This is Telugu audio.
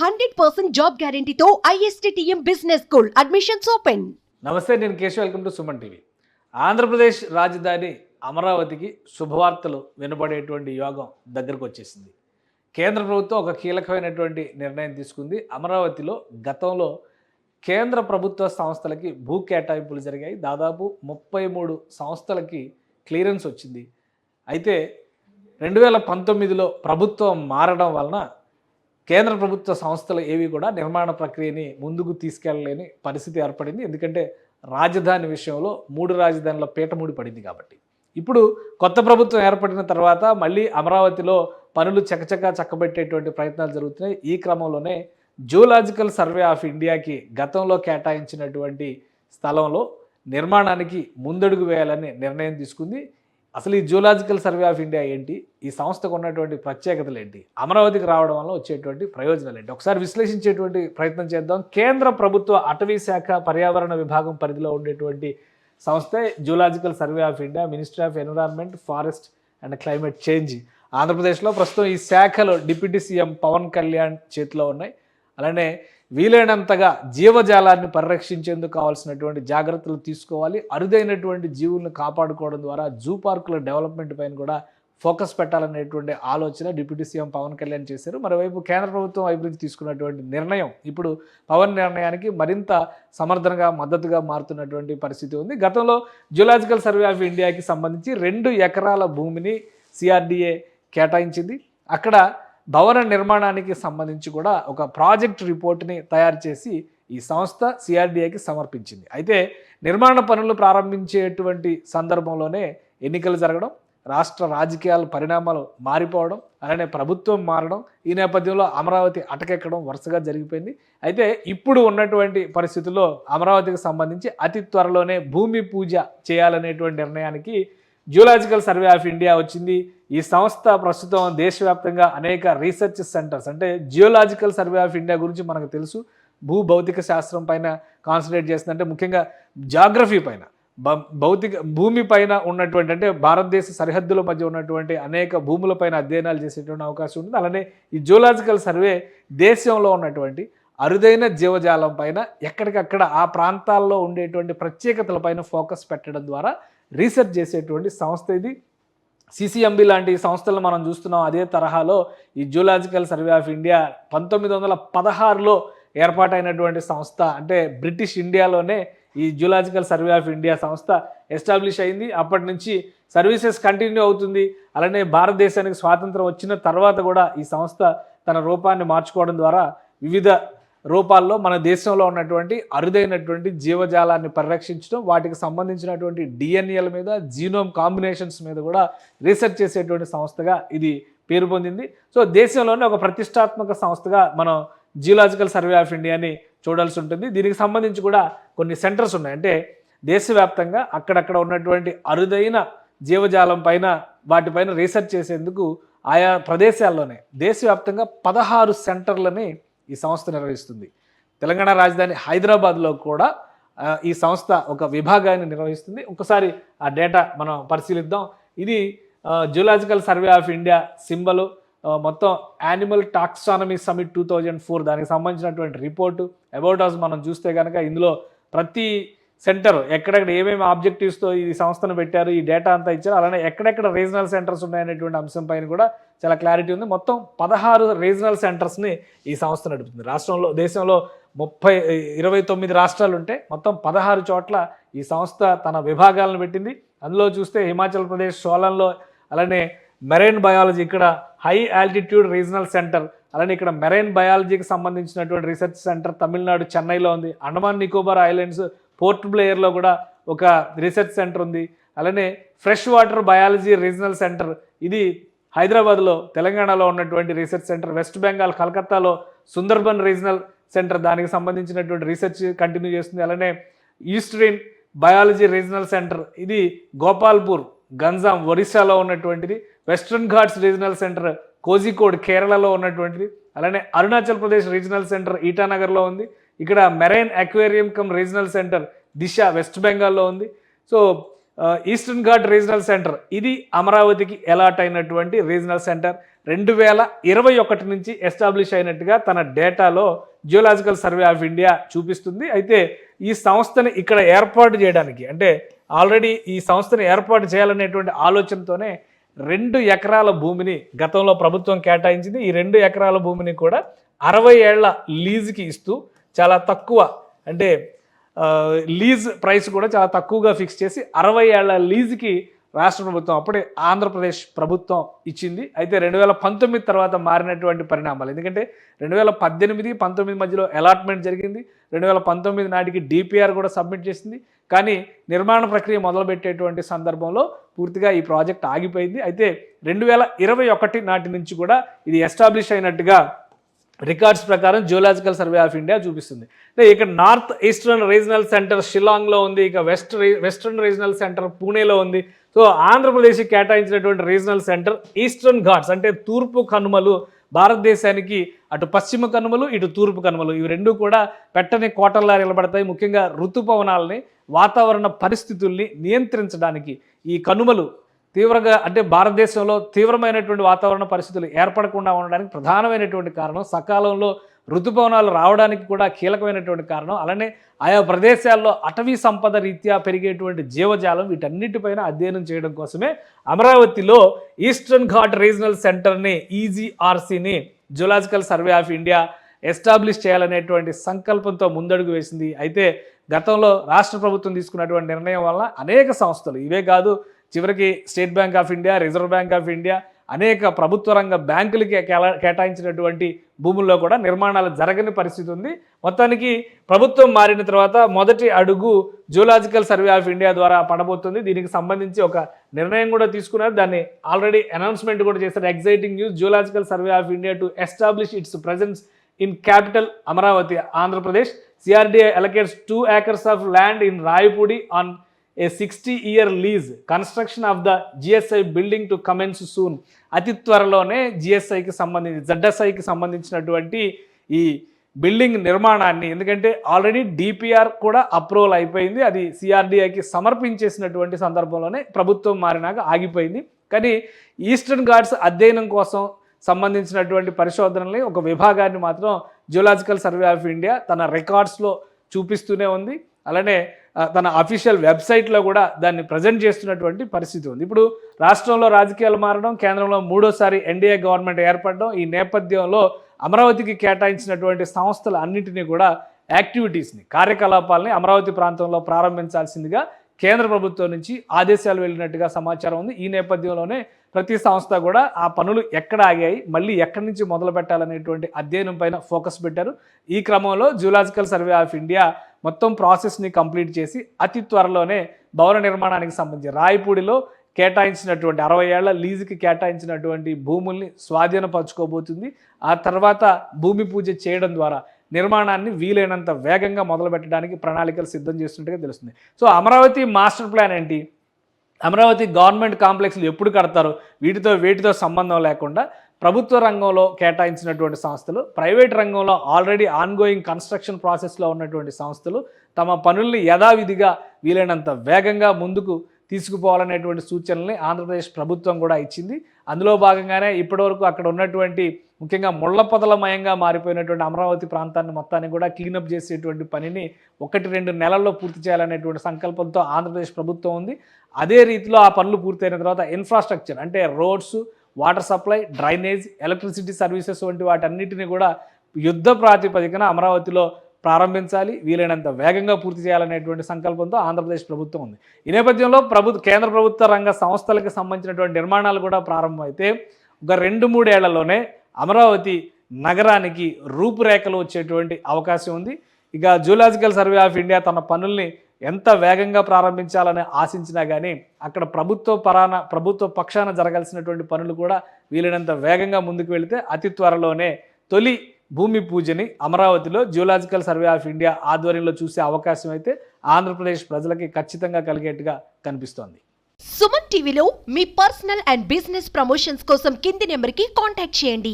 Hundred percent job గ్యారంటీతో ISTM business school admissions open. నమస్తే నేను Keshav. Welcome to Suman TV. Andhra Pradesh రాజధాని అమరావతికి శుభవార్తలు వినబడేటువంటి యోగం దగ్గరకు వచ్చేసింది. కేంద్ర ప్రభుత్వం ఒక కీలకమైనటువంటి నిర్ణయం తీసుకుంది. అమరావతిలో గతంలో కేంద్ర ప్రభుత్వ సంస్థలకి భూ కేటాయింపులు జరిగాయి. దాదాపు ముప్పై మూడు సంస్థలకి క్లియరెన్స్ వచ్చింది. అయితే రెండు వేల పంతొమ్మిదిలో ప్రభుత్వం మారడం వలన కేంద్ర ప్రభుత్వ సంస్థలు ఏవి కూడా నిర్మాణ ప్రక్రియని ముందుకు తీసుకెళ్ళలేని పరిస్థితి ఏర్పడింది. ఎందుకంటే రాజధాని విషయంలో మూడు రాజధానుల పీఠముడి పడింది కాబట్టి. ఇప్పుడు కొత్త ప్రభుత్వం ఏర్పడిన తర్వాత మళ్ళీ అమరావతిలో పనులు చకచకా చక్కబెట్టేటువంటి ప్రయత్నాలు జరుగుతున్నాయి. ఈ క్రమంలోనే జూలాజికల్ సర్వే ఆఫ్ ఇండియాకి గతంలో కేటాయించినటువంటి స్థలంలో నిర్మాణానికి ముందడుగు వేయాలని నిర్ణయం తీసుకుంది. అసలు ఈ జూలాజికల్ సర్వే ఆఫ్ ఇండియా ఏంటి? ఈ సంస్థకు ఉన్నటువంటి ప్రత్యేకతలు ఏంటి? అమరావతికి రావడం వల్ల వచ్చేటువంటి ప్రయోజనాలు ఏంటి? ఒకసారి విశ్లేషించేటువంటి ప్రయత్నం చేద్దాం. కేంద్ర ప్రభుత్వ అటవీ శాఖ పర్యావరణ విభాగం పరిధిలో ఉండేటువంటి సంస్థ zoological survey of India ministry of environment forest and climate change. ఆంధ్రప్రదేశ్లో ప్రస్తుతం ఈ శాఖలో డిప్యూటీ సీఎం పవన్ కళ్యాణ్ చేతిలో ఉన్నాయి. అలానే వీలైనంతగా జీవజాలాన్ని పరిరక్షించేందుకు కావాల్సినటువంటి జాగ్రత్తలు తీసుకోవాలి. అరుదైనటువంటి జీవులను కాపాడుకోవడం ద్వారా జూ పార్కుల డెవలప్మెంట్ పైన కూడా ఫోకస్ పెట్టాలనేటువంటి ఆలోచన డిప్యూటీ సీఎం పవన్ కళ్యాణ్ చేశారు. మరోవైపు కేంద్ర ప్రభుత్వం వైపు నుంచి తీసుకున్నటువంటి నిర్ణయం ఇప్పుడు పవన్ నిర్ణయానికి మరింత సమర్థనగా మద్దతుగా మారుతున్నటువంటి పరిస్థితి ఉంది. గతంలో జులాజికల్ సర్వే ఆఫ్ ఇండియాకి సంబంధించి రెండు ఎకరాల భూమిని సిఆర్డిఏ కేటాయించింది. అక్కడ భవన నిర్మాణానికి సంబంధించి కూడా ఒక ప్రాజెక్ట్ రిపోర్ట్ని తయారు చేసి ఈ సంస్థ సిఆర్డిఏకి సమర్పించింది. అయితే నిర్మాణ పనులు ప్రారంభించేటువంటి సందర్భంలోనే ఎన్నికలు జరగడం రాష్ట్ర రాజకీయాల పరిణామాలు మారిపోవడం అలానే ప్రభుత్వం మారడం ఈ నేపథ్యంలో అమరావతి అటకెక్కడం వరుసగా జరిగిపోయింది. అయితే ఇప్పుడు ఉన్నటువంటి పరిస్థితుల్లో అమరావతికి సంబంధించి అతి త్వరలోనే భూమి పూజ చేయాలనేటువంటి నిర్ణయానికి జియోలాజికల్ సర్వే ఆఫ్ ఇండియా వచ్చింది. ఈ సంస్థ ప్రస్తుతం దేశవ్యాప్తంగా అనేక రీసెర్చ్ సెంటర్స్ అంటే జియోలాజికల్ సర్వే ఆఫ్ ఇండియా గురించి మనకు తెలుసు. భూ భౌతిక శాస్త్రం పైన కాన్సన్ట్రేట్ చేస్తుంది అంటే ముఖ్యంగా జాగ్రఫీ పైన. భౌతిక భూమి పైన ఉన్నటువంటి అంటే భారతదేశ సరిహద్దుల మధ్య ఉన్నటువంటి అనేక భూములపైన అధ్యయనాలు చేసేటువంటి అవకాశం ఉంటుంది. అలానే ఈ జియోలాజికల్ సర్వే దేశంలో ఉన్నటువంటి అరుదైన జీవజాలం పైన ఎక్కడికక్కడ ఆ ప్రాంతాల్లో ఉండేటువంటి ప్రత్యేకతల పైన ఫోకస్ పెట్టడం ద్వారా రీసెర్చ్ చేసేటువంటి సంస్థ ఇది. సిసిఎంబి లాంటి సంస్థలు మనం చూస్తున్నాం. అదే తరహాలో ఈ జూలాజికల్ సర్వే ఆఫ్ ఇండియా పంతొమ్మిది వందల పదహారులో ఏర్పాటైనటువంటి సంస్థ అంటే బ్రిటిష్ ఇండియాలోనే ఈ జూలాజికల్ సర్వే ఆఫ్ ఇండియా సంస్థ ఎస్టాబ్లిష్ అయింది. అప్పటి నుంచి సర్వీసెస్ కంటిన్యూ అవుతుంది. అలానే భారతదేశానికి స్వాతంత్రం వచ్చిన తర్వాత కూడా ఈ సంస్థ తన రూపాన్ని మార్చుకోవడం ద్వారా వివిధ రూపాల్లో మన దేశంలో ఉన్నటువంటి అరుదైనటువంటి జీవజాలాన్ని పరిరక్షించడం వాటికి సంబంధించినటువంటి డిఎన్ఏల మీద జీనోమ్ కాంబినేషన్స్ మీద కూడా రీసెర్చ్ చేసేటువంటి సంస్థగా ఇది పేరు పొందింది. సో దేశంలోనే ఒక ప్రతిష్టాత్మక సంస్థగా మనం జియోలాజికల్ సర్వే ఆఫ్ ఇండియాని చూడాల్సి ఉంటుంది. దీనికి సంబంధించి కూడా కొన్ని సెంటర్స్ ఉన్నాయి. అంటే దేశవ్యాప్తంగా అక్కడక్కడ ఉన్నటువంటి అరుదైన జీవజాలం పైన వాటిపైన రీసెర్చ్ చేసేందుకు ఆయా ప్రదేశాల్లోనే దేశవ్యాప్తంగా పదహారు సెంటర్లని ఈ సంస్థ నిర్వహిస్తుంది. తెలంగాణ రాజధాని హైదరాబాద్లో కూడా ఈ సంస్థ ఒక విభాగాన్ని నిర్వహిస్తుంది. ఒకసారి ఆ డేటా మనం పరిశీలిద్దాం. ఇది zoological survey of India symbol. మొత్తం animal taxonomy summit two thousand four దానికి సంబంధించినటువంటి రిపోర్టు. అబౌట్ అస్ మనం చూస్తే కనుక ఇందులో ప్రతి సెంటర్ ఎక్కడెక్కడ ఏమేమి ఆబ్జెక్టివ్స్తో ఈ సంస్థను పెట్టారు ఈ డేటా అంతా ఇచ్చారు అలానే ఎక్కడెక్కడ రీజనల్ సెంటర్స్ ఉన్నాయనేటువంటి అంశం పైన కూడా చాలా క్లారిటీ ఉంది. మొత్తం పదహారు రీజనల్ సెంటర్స్ని ఈ సంస్థ నడుపుతుంది. రాష్ట్రంలో దేశంలో ముప్పై ఇరవై తొమ్మిది రాష్ట్రాలు ఉంటే మొత్తం పదహారు చోట్ల ఈ సంస్థ తన విభాగాలను పెట్టింది. అందులో చూస్తే హిమాచల్ ప్రదేశ్ సోలంలో అలానే మెరైన్ బయాలజీ ఇక్కడ హై ఆల్టిట్యూడ్ రీజనల్ సెంటర్ అలానే ఇక్కడ మెరైన్ బయాలజీకి సంబంధించినటువంటి రీసెర్చ్ సెంటర్ తమిళనాడు చెన్నైలో ఉంది. అండమాన్ నికోబార్ ఐలాండ్స్ పోర్ట్ బ్లేయర్లో కూడా ఒక రీసెర్చ్ సెంటర్ ఉంది. అలానే fresh water biology regional centre. ఇది హైదరాబాద్లో తెలంగాణలో ఉన్నటువంటి రీసెర్చ్ సెంటర్. వెస్ట్ బెంగాల్ కలకత్తాలో సుందర్బన్ రీజనల్ సెంటర్ దానికి సంబంధించినటువంటి రీసెర్చ్ కంటిన్యూ చేస్తుంది. అలానే ఈస్ట్రీన్ బయాలజీ రీజనల్ సెంటర్. ఇది గోపాల్పూర్ గంజాం ఒరిస్సాలో ఉన్నటువంటిది. Western ghats regional centre Kozhikode కేరళలో ఉన్నటువంటిది. అలానే అరుణాచల్ ప్రదేశ్ రీజనల్ సెంటర్ ఈటానగర్లో ఉంది. ఇక్కడ marine aquarium cum regional centre Digha west బెంగాల్లో ఉంది. So eastern ghat regional centre ఇది అమరావతికి ఎలాట్ అయినటువంటి రీజనల్ సెంటర్. రెండు వేల ఇరవై ఒకటి నుంచి ఎస్టాబ్లిష్ అయినట్టుగా తన డేటాలో జియోలాజికల్ సర్వే ఆఫ్ ఇండియా చూపిస్తుంది. అయితే ఈ సంస్థని ఇక్కడ ఏర్పాటు చేయడానికి అంటే ఆల్రెడీ ఈ సంస్థని ఏర్పాటు చేయాలనేటువంటి ఆలోచనతోనే రెండు ఎకరాల భూమిని గతంలో ప్రభుత్వం కేటాయించింది. ఈ రెండు ఎకరాల భూమిని కూడా అరవై ఏళ్ళ లీజుకి ఇస్తూ చాలా తక్కువ. అంటే లీజ్ ప్రైస్ కూడా చాలా తక్కువగా ఫిక్స్ చేసి అరవై ఏళ్ళ లీజుకి రాష్ట్ర ప్రభుత్వం అప్పుడే ఆంధ్రప్రదేశ్ ప్రభుత్వం ఇచ్చింది. అయితే రెండు వేల పంతొమ్మిది తర్వాత మారినటువంటి పరిణామాలు. ఎందుకంటే రెండు వేల పద్దెనిమిది పంతొమ్మిది మధ్యలో అలాట్మెంట్ జరిగింది. రెండు వేల పంతొమ్మిది నాటికి డిపిఆర్ కూడా సబ్మిట్ చేసింది. కానీ నిర్మాణ ప్రక్రియ మొదలుపెట్టేటువంటి సందర్భంలో పూర్తిగా ఈ ప్రాజెక్ట్ ఆగిపోయింది. అయితే రెండు వేల ఇరవై ఒకటి నాటి నుంచి కూడా ఇది ఎస్టాబ్లిష్ అయినట్టుగా రికార్డ్స్ ప్రకారం జియోలాజికల్ సర్వే ఆఫ్ ఇండియా చూపిస్తుంది. ఇక్కడ నార్త్ ఈస్టర్న్ రీజనల్ సెంటర్ షిలాంగ్లో ఉంది ఇక వెస్ట్ వెస్ట్రన్ రీజనల్ సెంటర్ పూణేలో ఉంది. సో ఆంధ్రప్రదేశ్కి కేటాయించినటువంటి రీజనల్ సెంటర్ ఈస్టర్న్ ఘాట్స్ అంటే తూర్పు కనుమలు భారతదేశానికి అటు పశ్చిమ కనుమలు ఇటు తూర్పు కనుమలు. ఇవి రెండు కూడా పెట్టని కోటల్లా నిలబడతాయి. ముఖ్యంగా ఋతుపవనాలని వాతావరణ పరిస్థితుల్ని నియంత్రించడానికి ఈ కనుమలు తీవ్రంగా అంటే భారతదేశంలో తీవ్రమైనటువంటి వాతావరణ పరిస్థితులు ఏర్పడకుండా ఉండడానికి ప్రధానమైనటువంటి కారణం సకాలంలో ఋతుపవనాలు రావడానికి కూడా కీలకమైనటువంటి కారణం. అలానే ఆయా ప్రదేశాల్లో అటవీ సంపద రీత్యా పెరిగేటువంటి జీవజాలం వీటన్నిటిపైన అధ్యయనం చేయడం కోసమే అమరావతిలో ఈస్టర్న్ ఘాట్ రీజనల్ సెంటర్ని ఈజీఆర్సీని zoological survey of India establish చేయాలనేటువంటి సంకల్పంతో ముందడుగు వేసింది. అయితే గతంలో రాష్ట్ర ప్రభుత్వం తీసుకున్నటువంటి నిర్ణయం వల్ల అనేక సంస్థలు ఇవే కాదు చివరికి state bank of India reserve bank of India అనేక ప్రభుత్వ రంగ బ్యాంకులకి కేటాయించినటువంటి భూముల్లో కూడా నిర్మాణాలు జరగని పరిస్థితి ఉంది. మొత్తానికి ప్రభుత్వం మారిన తర్వాత మొదటి అడుగు జూలాజికల్ సర్వే ఆఫ్ ఇండియా ద్వారా పడబోతుంది. దీనికి సంబంధించి ఒక నిర్ణయం కూడా తీసుకున్నారు. దాన్ని ఆల్రెడీ అనౌన్స్మెంట్ కూడా చేశారు. Exciting news zoological survey of India to establish its presence in capital Amaravati Andhra Pradesh. CRDA allocates two acres of land in Rayapudi on a sixty year lease construction of the GSI building to commence soon అతి త్వరలోనే జిఎస్ఐకి సంబంధించి జడ్ఎస్ఐకి సంబంధించినటువంటి ఈ బిల్డింగ్ నిర్మాణాన్ని ఎందుకంటే ఆల్రెడీ డిపిఆర్ కూడా అప్రూవల్ అయిపోయింది. అది సిఆర్డిఐకి సమర్పించేసినటువంటి సందర్భంలోనే ప్రభుత్వం మారినాక ఆగిపోయింది. కానీ ఈస్టర్న్ ఘాట్స్ అధ్యయనం కోసం సంబంధించినటువంటి పరిశోధనల్ని ఒక విభాగాన్ని మాత్రం జియోలాజికల్ సర్వే ఆఫ్ ఇండియా తన రికార్డ్స్లో చూపిస్తూనే ఉంది. అలానే తన అఫీషియల్ వెబ్సైట్లో కూడా దాన్ని ప్రజెంట్ చేస్తున్నటువంటి పరిస్థితి ఉంది. ఇప్పుడు రాష్ట్రంలో రాజకీయాలు మారడం కేంద్రంలో మూడోసారి ఎన్డీఏ గవర్నమెంట్ ఏర్పడడం ఈ నేపథ్యంలో అమరావతికి కేటాయించినటువంటి సంస్థలు అన్నింటినీ కూడా యాక్టివిటీస్ని కార్యకలాపాలని అమరావతి ప్రాంతంలో ప్రారంభించాల్సిందిగా కేంద్ర ప్రభుత్వం నుంచి ఆదేశాలు వెళ్ళినట్టుగా సమాచారం ఉంది. ఈ నేపథ్యంలోనే ప్రతి సంస్థ కూడా ఆ పనులు ఎక్కడ ఆగాయి మళ్ళీ ఎక్కడి నుంచి మొదలు పెట్టాలనేటువంటి అధ్యయనం పైన ఫోకస్ పెట్టారు. ఈ క్రమంలో జూలాజికల్ సర్వే ఆఫ్ ఇండియా మొత్తం ప్రాసెస్ని కంప్లీట్ చేసి అతి త్వరలోనే భవన నిర్మాణానికి సంబంధించి రాయపూడిలో కేటాయించినటువంటి అరవై ఏళ్ళ లీజుకి కేటాయించినటువంటి భూముల్ని స్వాధీనపరచుకోబోతుంది. ఆ తర్వాత భూమి పూజ చేయడం ద్వారా నిర్మాణాన్ని వీలైనంత వేగంగా మొదలుపెట్టడానికి ప్రణాళికలు సిద్ధం చేస్తున్నట్టుగా తెలుస్తుంది. సో అమరావతి మాస్టర్ ప్లాన్ ఏంటి? అమరావతి గవర్నమెంట్ కాంప్లెక్స్లు ఎప్పుడు కడతారు? వీటితో వీటితో సంబంధం లేకుండా ప్రభుత్వ రంగంలో కేటాయించినటువంటి సంస్థలు ప్రైవేట్ రంగంలో ఆల్రెడీ ఆన్గోయింగ్ కన్స్ట్రక్షన్ ప్రాసెస్లో ఉన్నటువంటి సంస్థలు తమ పనుల్ని యథావిధిగా వీలైనంత వేగంగా ముందుకు తీసుకుపోవాలనేటువంటి సూచనల్ని ఆంధ్రప్రదేశ్ ప్రభుత్వం కూడా ఇచ్చింది. అందులో భాగంగానే ఇప్పటివరకు అక్కడ ఉన్నటువంటి ముఖ్యంగా ముళ్ళపదలమయంగా మారిపోయినటువంటి అమరావతి ప్రాంతాన్ని మొత్తాన్ని కూడా క్లీనప్ చేసేటువంటి పనిని ఒకటి రెండు నెలల్లో పూర్తి చేయాలనేటువంటి సంకల్పంతో ఆంధ్రప్రదేశ్ ప్రభుత్వం ఉంది. అదే రీతిలో ఆ పనులు పూర్తయిన తర్వాత ఇన్ఫ్రాస్ట్రక్చర్ అంటే roads water supply drainage electricity services వంటి వాటన్నిటిని కూడా యుద్ధ ప్రాతిపదికన అమరావతిలో ప్రారంభించాలి. వీలైనంత వేగంగా పూర్తి చేయాలనేటువంటి సంకల్పంతో ఆంధ్రప్రదేశ్ ప్రభుత్వం ఉంది. ఈ నేపథ్యంలో ప్రభు కేంద్ర ప్రభుత్వ రంగ సంస్థలకు సంబంధించినటువంటి నిర్మాణాలు కూడా ప్రారంభమైతే ఒక రెండు మూడేళ్ళలోనే అమరావతి నగరానికి రూపురేఖలు వచ్చేటువంటి అవకాశం ఉంది. ఇక జూలాజికల్ సర్వే ఆఫ్ ఇండియా తన పనుల్ని ఎంత వేగంగా ప్రారంభించాలని ఆశించినా కానీ అక్కడ ప్రభుత్వ పరాన ప్రభుత్వ పక్షాన జరగాల్సినటువంటి పనులు కూడా వీలైనంత వేగంగా ముందుకు వెళితే అతి త్వరలోనే తొలి భూమి పూజని అమరావతిలో జియోలాజికల్ సర్వే ఆఫ్ ఇండియా ఆధ్వర్యంలో చూసే అవకాశం అయితే ఆంధ్రప్రదేశ్ ప్రజలకి ఖచ్చితంగా కలిగేట్టుగా కనిపిస్తోంది. సుమన్ టీవీలో మీ పర్సనల్ అండ్ బిజినెస్ ప్రమోషన్స్ కోసం కింది నెంబర్కి కాంటాక్ట్ చేయండి.